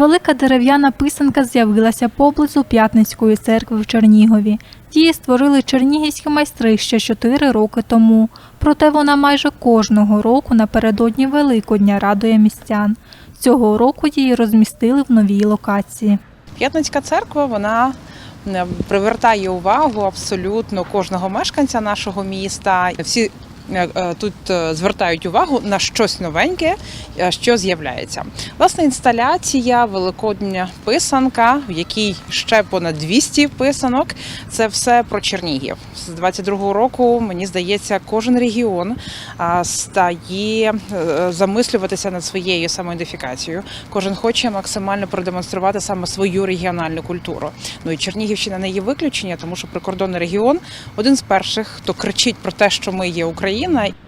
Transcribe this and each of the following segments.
Велика дерев'яна писанка з'явилася поблизу П'ятницької церкви в Чернігові. Її створили чернігівські майстри ще 4 роки тому. Проте вона майже кожного року напередодні Великодня радує містян. Цього року її розмістили в новій локації. П'ятницька церква вона привертає увагу абсолютно кожного мешканця нашого міста. Всі тут е, звертають увагу на щось новеньке, е, що з'являється. Власне, інсталяція Великодня писанка, в якій ще понад 200 писанок. Це все про Чернігів. З 22-го року, мені здається, кожен регіон стає е, замислюватися над своєю самоідентифікацією. Кожен хоче максимально продемонструвати саме свою регіональну культуру. Ну і Чернігівщина не є виключення, тому що прикордонний регіон один з перших, хто кричить про те, що ми є Україна,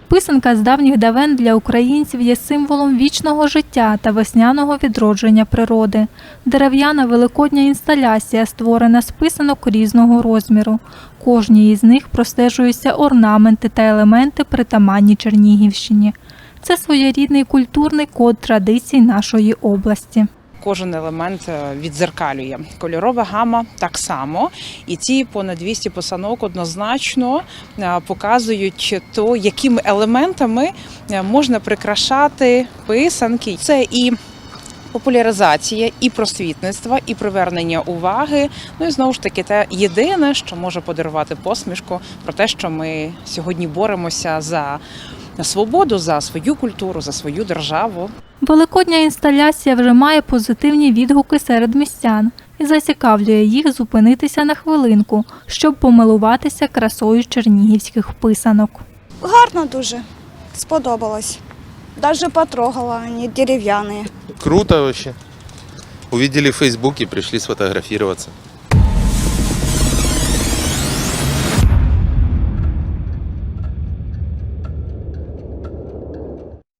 Писанка з давніх давен для українців є символом вічного життя та весняного відродження природи. Дерев'яна великодня інсталяція створена з писанок різного розміру. Кожній із них простежуються орнаменти та елементи притаманні Чернігівщині. Це своєрідний культурний код традицій нашої області. Кожен елемент е, відзеркалює. Кольорова гама так само. І ці понад 200 посанок однозначно е, показують то, якими елементами е, можна прикрашати писанки. Це і Популяризація і просвітництва, і привернення уваги. Ну і знову ж таки, те єдине, що може подарувати посмішку про те, що ми сьогодні боремося за свободу, за свою культуру, за свою державу. Великодня інсталяція вже має позитивні відгуки серед містян і зацікавлює їх зупинитися на хвилинку, щоб помилуватися красою чернігівських писанок. Гарно дуже. Сподобалось. Даже потрогала, они деревянные. Круто вообще. Увидели в Фейсбуке, пришли сфотографироваться.